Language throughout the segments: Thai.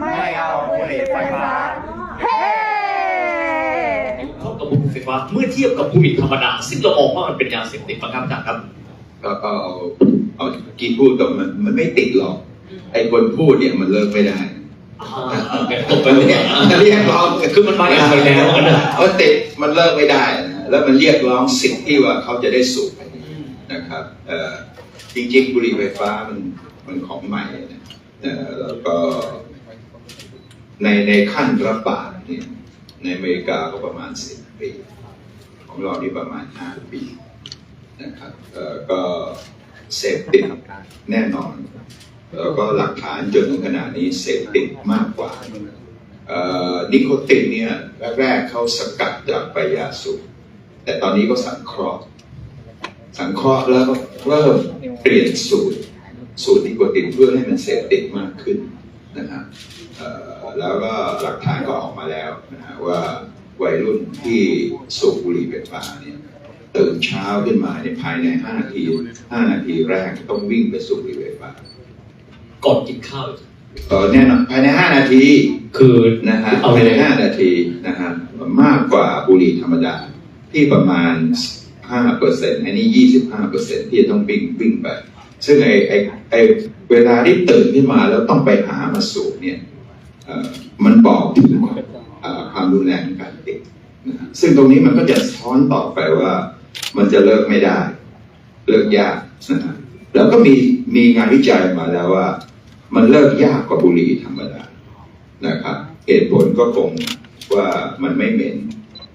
ไม่เอาบุหรี่ไฟฟ้า เฮ้เท่ากับบุหรี่ไฟฟ้าเมื่อเทียบกับบุหรี่ธรรมดาซึ่งเรามองว่ามันเป็นยาเสพติดนะครับอาจารย์ครับ ก็ก็เอาเอากี่พูดกับมันมันไม่ติดหรอก ไอ้คนพูดเนี่ยมันเลิกไม่ได้ตกไปเลยเนี่ยเรียกร้องคือมันมาอย่างไรแล้วกันนะเอาติดมันเลิกไม่ได้นะแล้วมันเรียกร้องสิทธิ์ที่ว่าเขาจะได้สูบนะครับเอ่อจริงๆบุหรี่ไฟฟ้ามันมันของใหม่นะเอ่อ แล้วก็ในในขั้นระบาดเนี่ยในอเมริกาก็ประมาณสิบปีของเรานี่ประมาณห้าปีนะครับเออก็เสพติดแน่นอน แล้วก็หลักฐานจนถึงขนาดนี้เสพติดมากกว่าเอ่อนิโคตินเนี่ยแรกๆเขาสกัดจากใบยาสูบแต่ตอนนี้ก็สังเคราะห์ สังเคราะห์แล้วเริ่มเปลี่ยนสูตร สูตรนิโคตินเพื่อให้มันเสพติดมากขึ้นนะฮะเอ่อแล้วก็หลักฐานก็ออกมาแล้วนะฮะว่าวัยรุ่นที่สูบบุหรี่ไฟฟ้าเนี่ยตื่นเช้าขึ้นมาเนี่ยภายใน 5 นาที 5 นาทีแรกต้องวิ่งไปสูบบุหรี่ไฟฟ้าก่อนกินข้าวเออแน่นอนภายใน 5 นาทีคือนะฮะเอาภายเลในย5นาทีนะฮะมากกว่าบุหรี่ธรรมดาที่ประมาณ5เปอร์เซ็นต์อันนี้ 25เปอร์เซ็นต์ที่จะต้องวิ่งวิ่งไป ซึ่งไอ้ไอ้ไอ้เวลาที่ตื่นขึ้นมาแล้วต้องไปหามาสูบเนี่ยมันบอกถึงความรุนแรงการติดนะซึ่งตรงนี้มันก็จะสะท้อนต่อไปว่า มันจะเลิกไม่ได้ เลิกยากนะฮะแล้วก็มีมีงานวิจัยมาแล้วว่า มันเลิกยากกว่าบุหรี่ธรรมดานะครับเหตุผลก็คงว่ามันไม่เหม็น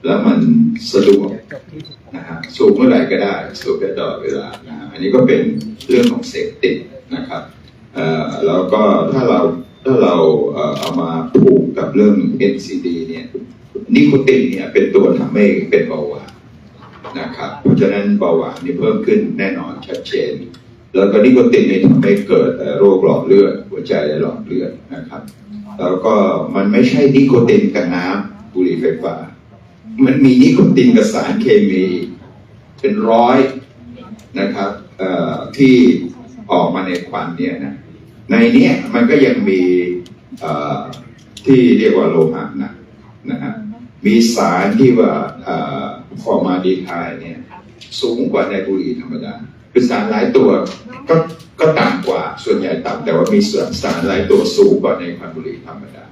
แล้วมันสะดวกนะฮะสูบเมื่อไหร่ก็ได้ สูบได้ตลอดเวลานะฮะ อันนี้ก็เป็นเรื่องของเสพติดนะครับแล้วก็ถ้าเราถ้าเราเอามาผูกกับเรื่อง NCD เนี่ยนิโคตินเนี่ยเป็นตัวทำให้เป็นเบาหวานนะครับเพราะฉะนั้นเบาหวานนี่เพิ่มขึ้นแน่นอนชัดเจน แล้วก็นิโคตินเนี่ยทำให้เกิดโรคหลอดเลือดหัวใจและหลอดเลือดนะครับ แล้วก็มันไม่ใช่นิโคตินกับน้ำบุหรี่ไฟฟ้า มันมีนิโคตินกับสารเคมี เป็นร้อยนะครับ ที่ออกมาในควันเนี่ยนะในเนี้ยมันก็ยังมีที่เรียกว่าโลหะนักนะฮะมีสารที่ว่าฟอร์มาดีไทเนี่ยสูงกว่าในบุหรี่ธรรมดาคือสารหลายตัวก็ก็ต่ำกว่าส่วนใหญ่ต่ำแต่ว่ามีส่วนสารหลายตัวสูงกว่าในควันบุหรี่ธรรมดา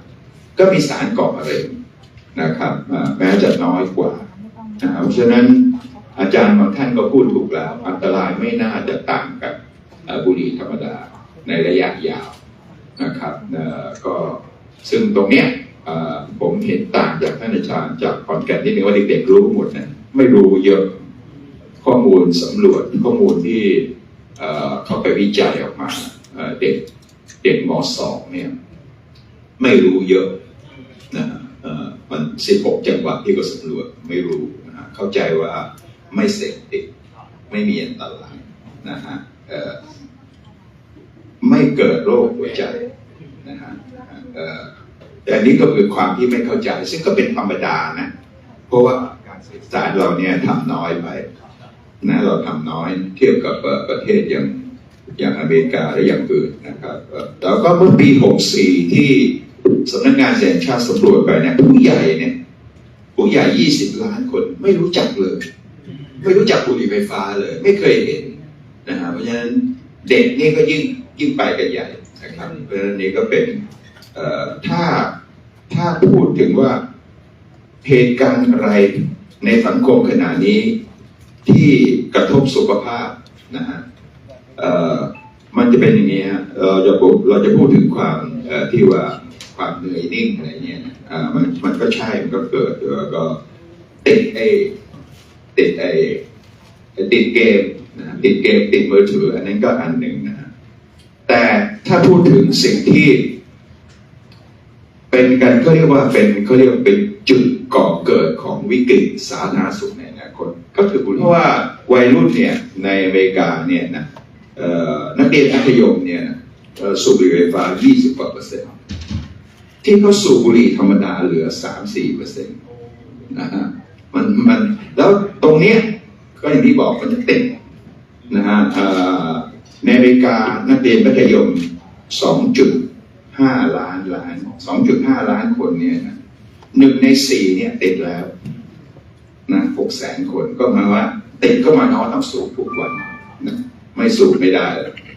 ก็มีสารก่อมะเร็งนะครับแม้จะน้อยกว่านะครับเพราะฉะนั้น อาจารย์บางท่านก็พูดถูกแล้ว อันตรายไม่น่าจะต่างกับบุหรี่ธรรมดาในระยะยาวนะครับก็ซึ่งตรงเนี้ยผมเห็นต่างจากท่านอาจารย์จากขอนแก่นนิดนึงว่าเด็กๆรู้หมดนะไม่รู้เยอะข้อมูลสำรวจข้อมูลที่เขาไปวิจัยออกมาเด็กเด็กมสองเนี่ยไม่รู้เยอะนะฮะเอ่อมันสิบหกจังหวัดที่เขาสำรวจไม่รู้นะเข้าใจว่า ไม่เสพติด ไม่มีอันตรายนะฮะไม่เกิดโรคหัวใจนะฮะแต่นี้ก็คือความที่ไม่เข้าใจ ซึ่งก็เป็นธรรมดานะ เพราะว่าการศึกษาเราเนี่ยทำน้อยไปนะเราทำน้อยเทียบกับประเทศอย่างอย่างอเมริกาและอย่างอื่นนะครับแล้วก็เมื่อปี 64 ที่สำนักงานแห่งชาติสำรวจไปเนี่ยผู้ใหญ่เนี่ยผู้ใหญ่ 20 ล้านคนไม่รู้จักเลย ไม่รู้จักบุหรี่ไฟฟ้าเลย ไม่เคยเห็นนะฮะเพราะฉะนั้นเด็กนี่ก็ยิ่งยิ่งไปกันใหญ่นะครับเพราะฉะนั้นนี่ก็เป็นเอ่อถ้าถ้าพูดถึงว่าเหตุการณ์อะไรในสังคมขณะนี้ที่กระทบสุขภาพนะฮะเอ่อมันจะเป็นอย่างนี้ฮะเราจะพูดเราจะพูดถึงความเอ่อที่ว่าความเหนื่อยนิ่งอะไรเงี้ยนะอ่ามันมันก็ใช่มันก็เกิดแล้วก็ติดไอ้ ติดไอ้ติดเกมนะติดเกมติดมือถือ อันนั้นก็อันหนึ่งนะฮะแต่ถ้าพูดถึงสิ่งที่ เป็นการเขาเรียกว่าเป็นเขาเรียกว่าเป็นจุดก่อเกิดของวิกฤตสาธารณสุขในอนาคตก็คือบุหรี่เพราะว่าวัยรุ่นเนี่ยในอเมริกาเนี่ยนะนักเรียนมัธยมเนี่ยสูบบุหรี่ไฟฟ้า 20กว่าเปอร์เซ็นต์ที่เขาสูบบุหรี่ธรรมดาเหลือ 3-4เปอร์เซ็นต์นะฮะ มันมันแล้วตรงเนี้ยก็อย่างที่บอกมันจะติดนะฮะเอ่อในอเมริกานักเรียนมัธยม2จุดห้าล้านล้านสองจุดห้าล้านคนเนี่ยนะหนึ่งในสี่เนี่ยติดแล้วนะหกแสนคนก็หมายว่า ติดก็มายความว่าต้องสูบทุกวันนะไม่สูบไม่ได้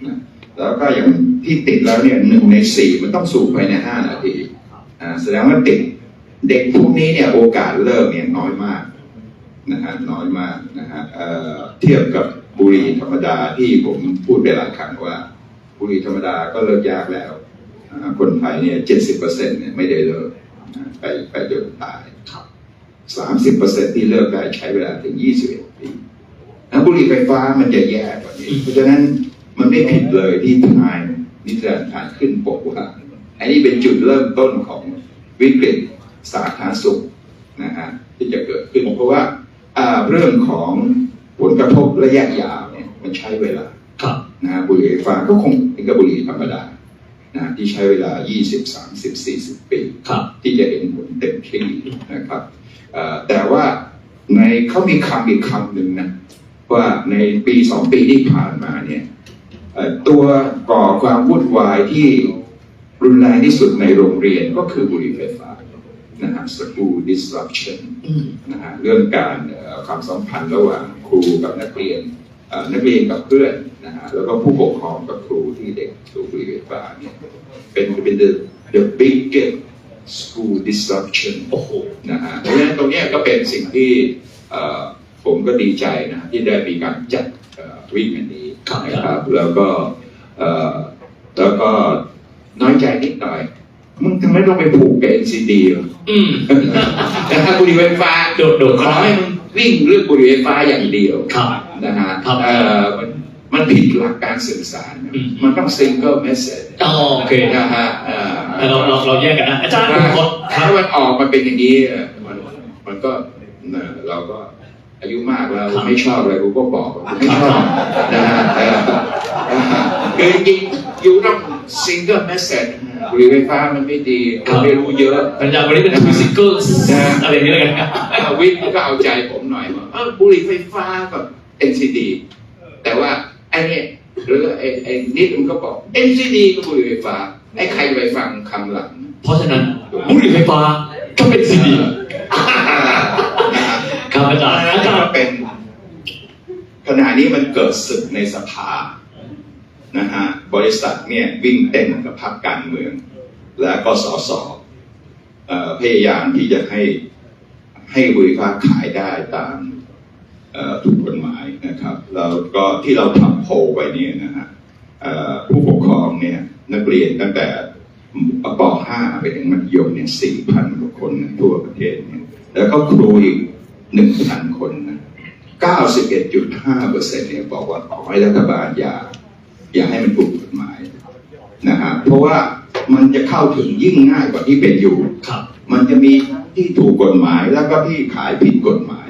นะแล้วก็อย่างที่ติดแล้วเนี่ยหนึ่งในสี่มันต้องสูบภายในห้านาทีอ่าแสดงว่าติด เด็กพวกนี้เนี่ยโอกาสเลิกเนี่ยน้อยมากนะฮะน้อยมากนะฮะเอ่อเทียบกับบุหรี่ธรรมดาที่ผมพูดไปหลายครั้งว่าบุหรี่ธรรมดาก็เลิกยากแล้วนะฮะคนไทยเนี่ยเจ็ดสิบเปอร์เซ็นเนี่ยไม่ได้เลิกนะไปไปจนตายครับสามสิบเปอร์เซ็นที่เลิกได้ใช้เวลาถึงยี่สิบเอ็ดปีนะบุหรี่ไฟฟ้ามันจะแย่กว่านี้ เพราะฉะนั้นมันไม่ผิดเลยที่ทายนิทรรศการขึ้นปกว่าอันนี้เป็นจุดเริ่มต้นของวิกฤต สาธารณสุขนะฮะที่จะเกิดขึ้นเพราะว่าอ่าเรื่องของผลกระทบระยะยาวเนี่ยมันใช้เวลาครับนะฮะบุหรี่ไฟฟ้าก็คงเป็นกับบุหรี่ธรรมดานะที่ใช้เวลา 20 30 40 ปีครับที่จะเห็นผลเต็มที่นะครับเอ่อแต่ว่าในเขามีคำอีกคำหนึ่งนะว่าในปีสองปีที่ผ่านมาเนี่ยเอ่อตัวก่อความวุ่นวายที่รุนแรงที่สุดในโรงเรียนก็คือบุหรี่ไฟฟ้า นะฮะ school disruption อืมนะฮะเรื่องการเอ่อความสัมพันธ์ระหว่างครูกับนักเรียนเอ่อนักเรียนกับเพื่อนนะฮะแล้วก็ผู้ปกครองกับครูที่เด็กสูบบุหรี่ไฟฟ้าเนี่ยเป็นเป็น the the biggest school disruption โอ้โหนะฮะเพราะฉะนั้นตรงเนี้ยก็เป็นสิ่งที่เอ่อผมก็ดีใจนะที่ได้มีการจัดเอ่อวิ่งอันนี้ครับนะครับแล้วก็เอ่อแล้วก็น้อยใจนิดหน่อย มึงทำไมต้องไปผูกกับ NCD วะอืมแต่ถ้าบุหรี่ไฟฟ้าโดดโดดขอให้มันวิ่งเรื่องบุหรี่ไฟฟ้าอย่างเดียวครับนะฮะครับเอ่อมันมันผิดหลักการสื่อสารนะอืมมันต้อง single message อ๋อโอเคนะฮะเอ่อเราเราเราแยกกันนะ อาจารย์ผมขอถาถ้ามมันออกมาเป็นอย่างนี้เอ่อมันมันก็เอ่อเราก็อายุมากแล้วครับไม่ชอบอะไรกูก็บอกว่ากูไม่ชอบนะฮะเอ่อเอ่อคือจ ริงๆอยู่ต้อง single message บุหรี่ไฟฟ้ามันไม่ดีคนไม่รู้เยอะปัญญาวันนี้เป็นทูซิงเกิลอะไรอย่างเงี้ยแล้วกันครับอ่าวิทย์ก็เอาใจผมหน่อยว่าเออบุหรี่ไฟฟ้ากับ NCD แต่ว่าไอ้เนี่ยหรือไอ้ไอ้นิดมันก็บอก NCD ก็บุหรี่ไฟฟ้าไอ้ใครจะไปฟังคำหลัง เพราะฉะนั้นบุหรี่ไฟฟ้าก็เป็นซีดีครับอาจารย์อาจารย์เป็นขณะนี้มันเกิดศึกในสภา นะฮะบริษัทเนี่ยวิ่งเต้นกับพรรคการเมือง และก็สสเอ่อพยายามที่จะให้ให้บุหรี่ไฟฟ้าขายได้ตามถูกกฎหมายนะครับแล้วก็ที่เราทำโพลไว้เนี่ยนะฮะผู้ปกครองเนี่ยนักเรียนตั้งแต่ป .5 ไปถึงมัธยมเนี่ย4,000 กว่าคนทั่วประเทศเนี่ยแล้วก็ครูอีก 1,000 คนนะ91.5เปอร์เซ็นต์เนี่ยบอกว่าขอให้รัฐบาลอย่า อย่าให้มันถูกกฎหมายนะฮะเพราะว่ามันจะเข้าถึงยิ่งง่ายกว่าที่เป็นอยู่ครับ มันจะมีที่ถูกกฎหมายแล้วก็ที่ขายผิดกฎหมาย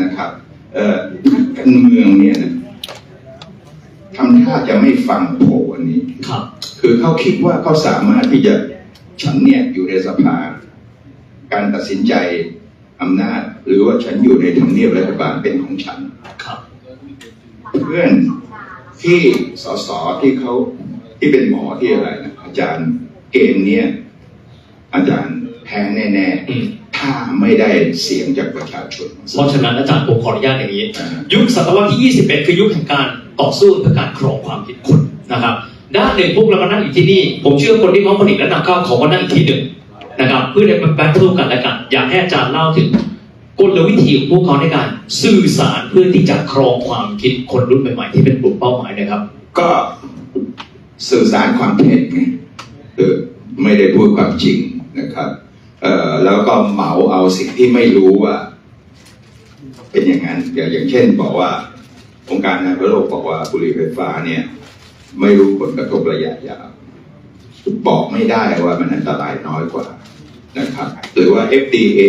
นะครับเอ่อการเมืองเนี่ยนะทำท่าจะไม่ฟังโผล่อันนี้ครับ คือเขาคิดว่าเขาสามารถที่จะฉันเนี่ยอยู่ในสภา การตัดสินใจอำนาจ หรือว่าฉันอยู่ในทำเนียบรัฐบาลเป็นของฉันครับ เพื่อน ที่สสที่เขาที่เป็นหมอที่อะไรนะอาจารย์เกมเนี้ยอาจารย์แพ้แน่อืมๆถ้าไม่ได้เสียงจากประชาชน เพราะฉะนั้นอาจารย์ผมขออนุญาตอย่างนี้อ่ายุคศตวรรษที่ 21 คือยุคแห่งการต่อสู้เพื่อการครองความคิดคนนะครับ ด้านหนึ่งพวกเรามานั่งอยู่ที่นี่ ผมเชื่อคนที่เขาผลิตและนำเข้าของมานั่งอีกที่หนึ่งนะครับ เพื่อได้มาแบทเทิลกันและกันอยากให้อาจารย์เล่าถึง กลวิธีของพวกเขาในการสื่อสารเพื่อที่จะครองความคิดคนรุ่นใหม่ๆที่เป็นกลุ่มเป้าหมายนะครับ ก็สื่อสารความเท็จไงคือไม่ได้พูดความจริงนะครับเอ่อแล้วก็เหมาเอาสิ่งที่ไม่รู้ว่า เป็นอย่างนั้นอย่างอย่างเช่นบอกว่าองค์การอนามัยโลกบอกว่าบุหรี่ไฟฟ้าเนี่ย ไม่รู้ผลกระทบระยะยาวบอกไม่ได้ว่ามันอันตรายน้อยกว่านะครับ หรือว่า FDA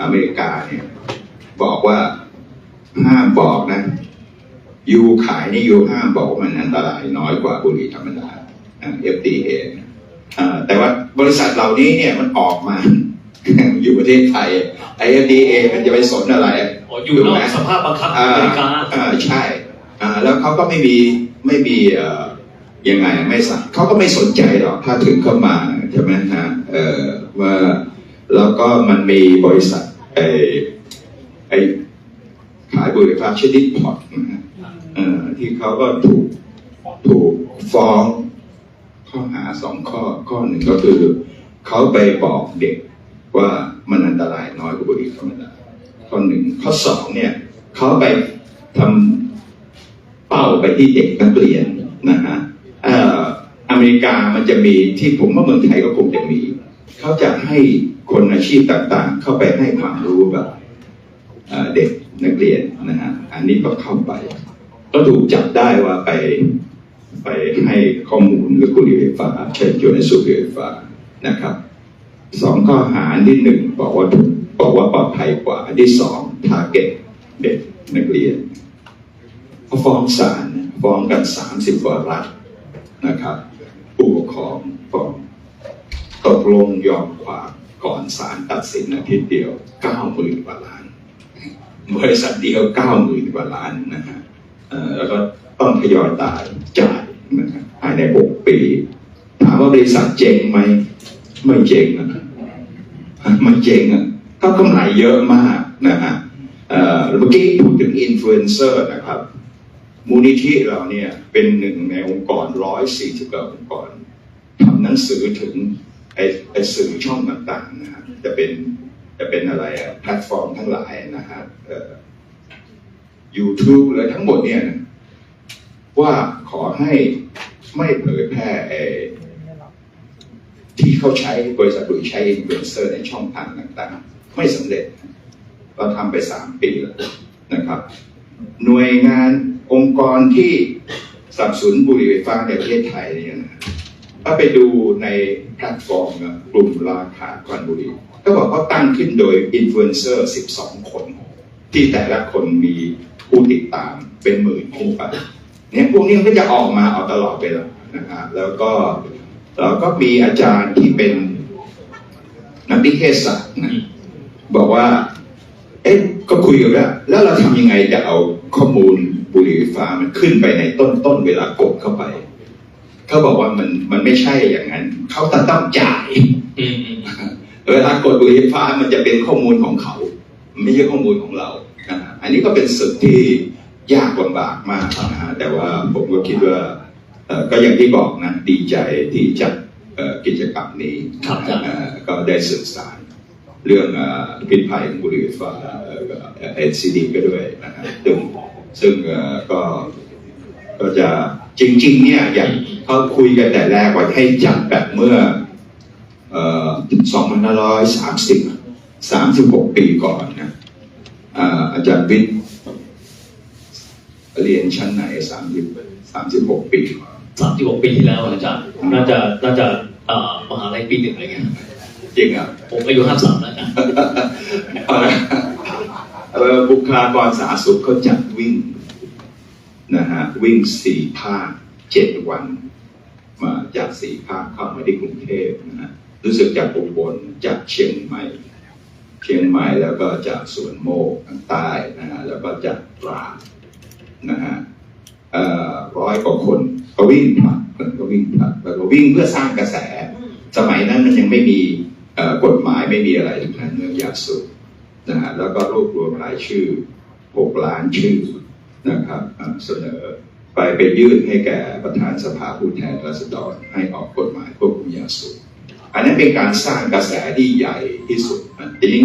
อเมริกาเนี่ย บอกว่าห้ามบอกนะยูขายนี่ยูห้ามบอกว่ามันอันตรายน้อยกว่าบุหรี่ธรรมดาอ่า FDA นะอ่าแต่ว่าบริษัทเหล่านี้เนี่ยมันออกมา อยู่ประเทศไทยไอ้ FDA มันจะไปสนอะไรอ๋ออยู่นอกสภาพบังคับของอเมริกาอ่าใช่อ่าแล้วเขาก็ไม่มีไม่มีเอ่อยังไงไม่สัเขาก็ไม่สนใจหรอกถ้าถึงเข้ามาใช่ไหมฮะเออว่า แล้วก็มันมีบริษัทไอไอขายบุหรี่ไฟฟ้าชนิดพอร์ตนะฮะที่เขาก็ถูกถูกฟ้องข้อหาสองข้อข้อหนึ่งก็คือ เขาไปบอกเด็กว่ามันอันตรายน้อยกว่าบุหรี่ธรรมดาข้อหนึ่งข้อสองเนี่ยเขาไปทำเป้าไปที่เด็กนักเรียนนะฮะเอ่ออเมริกามันจะมีที่ผมว่าเมืองไทยก็คงจะมี เขาจะให้ คนอาชีพต่างๆ เข้าไปให้ความรู้กับเด็กนักเรียนนะฮะอันนี้ก็เข้าไป ก็ถูกจับได้ว่าไปไปให้ข้อมูลกับบุหรี่ไฟฟ้าเชิญชวนให้สูบบุหรี่ไฟฟ้านะครับสองข้อหานที่หนึ่งบอกว่าบอกว่าปลอดภัยกว่าอันที่สองทาร์เก็ตเด็กนักเรียนเขาฟ้องศาลฟ้องกันสามสิบกว่ารัฐนะครับ ผู้ปกครองฟ้องตกลงยอมความ ก่อนศาลตัดสินอาทิตย์เดียวเก้าหมื่นกว่าล้าน บริษัทเดียวเก้าหมื่นกว่าล้านนะฮะแล้วก็ต้องทยอยตายจ่ายนะฮะภายในหกปี ถามว่าบริษัทเจ๊งไหมไม่เจ๊งนะไม่เจ๊งอะก็กำไรเยอะมากนะฮะเอ่อเมื่อกี้พูดถึงอินฟลูเอนเซอร์นะครับ มูลนิธิเราเนี่ยเป็นหนึ่งในองค์กรร้อยสี่สิบกว่าองค์กรทำหนังสือถึง ไอไอสื่อช่องต่างๆนะฮะจะเป็นจะเป็นอะไรอะแพลตฟอร์มทั้งหลายนะฮะเอ่อ YouTube เลยทั้งหมดเนี่ยนะว่าขอให้ไม่เผยแพร่ไอ้ที่เขาใช้บริษัทหรือใช้อินฟลูเอนเซอร์ในช่องทางต่างๆ ไม่สำเร็จ เราทำไปสามปีแล้วนะครับ หน่วยงานองค์กรที่สับสนุนบุหรี่ไฟฟ้าในประเทศไทยเนี่ยนะถ้าไปดูใน แพลตฟอร์มกลุ่มราคาควันบุหรี่ก็บอกว่าตั้งขึ้นโดยอินฟลูเอนเซอร์ 12 คน ที่แต่ละคนมีผู้ติดตามเป็นหมื่นขึ้นไปเนี่ยพวกนี้ก็จะออกมาเอาตลอดเวลานะครับแล้วก็เราก็มีอาจารย์ที่เป็นนักนิเทศศาสตร์นะบอกว่า เอ๊ะก็คุยกันแล้ว แล้วเราทำยังไงจะเอาข้อมูลบุหรี่ไฟฟ้ามันขึ้นไปในต้นต้นเวลากดเข้าไป เขาบอกว่ามันมันไม่ใช่อย่างนั้น เขาจะต้องจ่ายอืมอืมเวลากดบุหรี่ไฟฟ้ามันจะเป็นข้อมูลของเขา ไม่ใช่ข้อมูลของเรานะฮะอันนี้ก็เป็นศึกที่ยากลำบากมากนะฮะแต่ว่าผมก็คิดว่าเอ่อก็อย่างที่บอกนะดีใจที่จัดเอ่อกิจกรรมนี้ครับครับเอ่อก็ได้สื่อสารเรื่องเอ่อพิษภัยของบุหรี่ไฟฟ้าเอ็นซีดีก็ด้วยนะฮะซึ่งซึ่งเอ่อก็ก็จะจริง ๆ เนี่ยอย่าง เขาคุยกันแต่แรกว่าให้จัดแบบเมื่อเอ่อ2530 36ปีก่อนนะอ่าอาจารย์วิทย์เรียนชั้นไหน30 36ปีก่อนสามสิบหกปีที่แล้วอาจารย์น่าจะน่าจะเอ่อมหาลัยปีหนึ่งอะไรเงี้ยจริงอะผมอายุห้าสามแล้วอาจารย์เอ่อบุคลากรสาธารณสุขเขาจัดวิ่งนะฮะวิ่งสี่ภาคเจ็ดวัน มาจากสี่ภาคเข้ามาที่กรุงเทพนะฮะรู้สึกจากอุบลจากเชียงใหม่ เชียงใหม่แล้วก็จากสวนโมกทางใต้นะฮะแล้วก็จากตราดนะฮะร้อยกว่าคนก็วิ่งผลัดก็วิ่งผลัดแล้วก็วิ่งเพื่อสร้างกระแส สมัยนั้นมันยังไม่มีกฎหมายไม่มีอะไรทั้งนั้นเรื่องยาสูบนะฮะแล้วก็รวบรวมรายชื่อหกล้านชื่อนะครับเสนอ ไปไปยื่นให้แก่ประธานสภาผู้แทนราษฎรให้ออกกฎหมายควบคุมยาสูบอันนั้นเป็นการสร้างกระแสที่ใหญ่ที่สุดจริง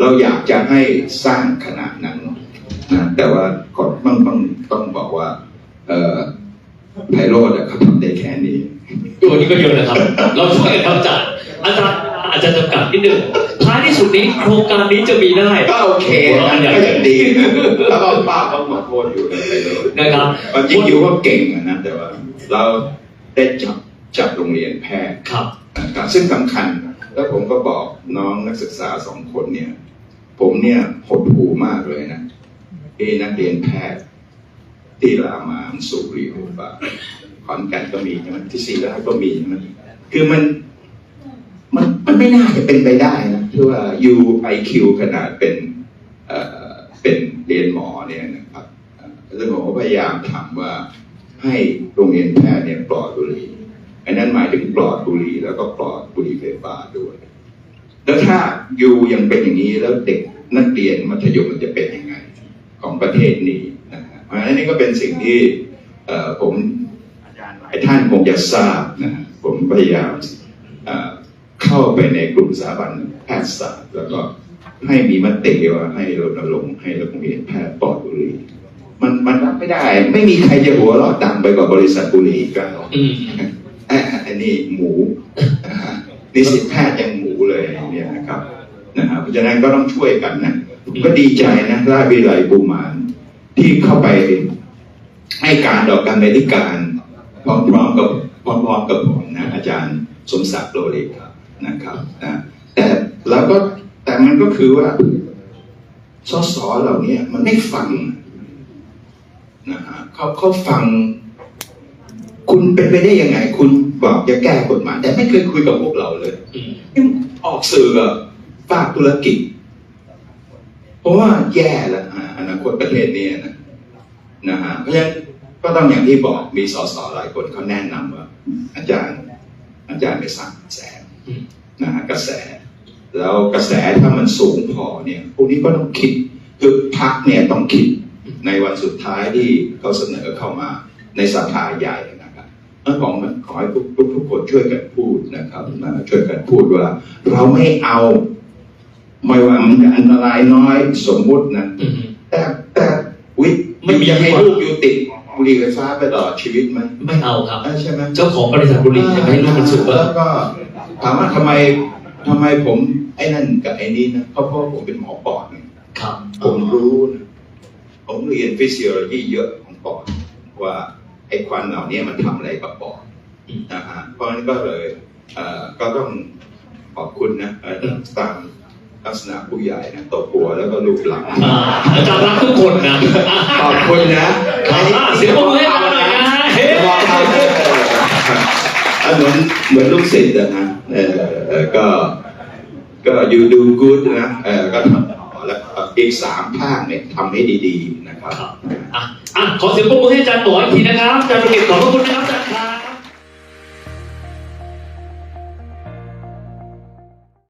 เราอยากจะให้สร้างขนาดนั้นนะแต่ว่าก่อนต้องต้องต้องบอกว่าเออไพโรดเขาทำได้แค่นี้ตัวนี้ก็เยอะนะครับ เราช่วยกันครับอาจารย์อาจารย์ อาจจะจำกัดนิดนึงท้ายที่สุดนี้โครงการนี้จะมีได้ ก็โอเคนะก็ยังดีนะแล้วก็ป้าเขาขอโทษอยู่นะไพโรดนะครับความจริงอยู่ก็เก่งอะนะแต่ว่า เราได้จับจับโรงเรียนแพทย์ครับนะครับซึ่งสำคัญ แล้วผมก็บอกน้องนักศึกษาสองคนเนี่ย ผมเนี่ยหดหูมากเลยนะเอนักเรียนแพทย์ที่รามาสูบบุหรี่ไฟฟ้าขอนแก่นก็มีใช่ไหมที่ศรีราชก็มีใช่ไหมคือมัน มันมันไม่น่าจะเป็นไปได้นะที่ว่า UIQ ขนาดเป็นเอ่อเป็นเรียนหมอเนี่ยนะครับเอ่อซึ่งผมก็พยายามถามว่าให้โรงเรียนแพทย์เนี่ยปลอดบุหรี่อันนั้นหมายถึงปลอดบุหรี่แล้วก็ปลอดบุหรี่ไฟฟ้าด้วย แล้วถ้าอยู่ยังเป็นอย่างนี้แล้วเด็กนักเรียนมัธยมมันจะเป็นยังไงของประเทศนี้นะฮะเพราะฉะนั้นนี่ก็เป็นสิ่งที่เอ่อผมอาจารย์หลายท่านคงจะทราบนะฮะผมพยายาม เอ่อเข้าไปในกลุ่มสถาบันแพทยศาสตร์ แล้วก็ให้มีมติว่าให้รณรงค์ให้โรงเรียนแพทย์ปลอดบุหรี่มันมันรับไม่ได้ ไม่มีใครจะหัวเราะดังไปกว่าบริษัทบุหรี่อีกแล้วอืมอะอันนี้หมูนะฮะนิสิตแพทย์ยังหมูเลยเนี่ยนะครับนะฮะเพราะฉะนั้นก็ต้องช่วยกันนะผมก็ดีใจนะราชวิไลบูมานที่เข้าไปให้การดอกการในธิการพร้อมๆกับพร้อมๆกับผมนะอาจารย์สมศักดิ์โลเลครับ นะครับนะแต่แล้วก็แต่มันก็คือว่าสสเหล่านี้มันไม่ฟังนะฮะเขาเขาฟัง คุณเป็นไปได้ยังไง คุณบอกจะแก้กฎหมายแต่ไม่เคยคุยกับพวกเราเลยอืมนี่ออกสื่อกับฝากธุรกิจ เพราะว่าแย่แล้วอะอนาคตประเทศนี้นะนะฮะเพราะฉะนั้นก็ต้องอย่างที่บอกมีสสหลายคนเขาแนะนำว่า อาจารย์ อาจารย์ไปสั่งกระแสอืม นะฮะกระแส แล้วกระแสถ้ามันสูงพอเนี่ยพวกนี้ก็ต้องคิดคือพักเนี่ยต้องคิดในวันสุดท้ายที่เขาเสนอเข้ามาในสภาใหญ่นะครับเมื่อของมันขอให้ทุกทุกทุกคนช่วยกันพูดนะครับนะช่วยกันพูดว่า เราไม่เอา ไม่ว่ามันจะอันตรายน้อยสมมุตินะอืมแต่แต่วิไม่มีจะให้ลูกอยู่ติดบุหรี่ไฟฟ้าไปตลอดชีวิตไหมไม่เอาครับเออใช่ไหมเจ้าของบริษัทบุหรี่จะไม่ให้ลูกมันสูบเบอแล้วร์ก็ ถามว่าทำไมทำไมผมไอ้นั่นกับไอ้นี่นะเพราะเพราะผมเป็นหมอปอดไงครับ ผมรู้นะผมเรียนฟิสิโอโลจีเยอะของปอดว่าไอ้ควันเหล่านี้มันทำอะไรกับปอดนะฮะเพราะฉะนั้นก็เลยเอ่อก็ต้องขอบคุณนะเอ่อตามลักษณะผู้ใหญ่นะตบหัวแล้วก็ลูบหลังอ่าอาจารย์รักทุกคนนะขอบคุณนะอ่าเสียงปรบมือให้อาจารย์หน่อยนะ เหมือนเหมือนลูกศิษย์อะนะเออก็ก็ยูดูกู๊ดนะเออก็ทำต่อแล้วอีกสามภาคเนี่ยทำให้ดีๆนะครับครับ อะอะขอเสียงปรบมือให้อาจารย์หมออีกทีนะครับอาจารย์ประกิตขอบพระคุณนะครับอาจารย์ครับ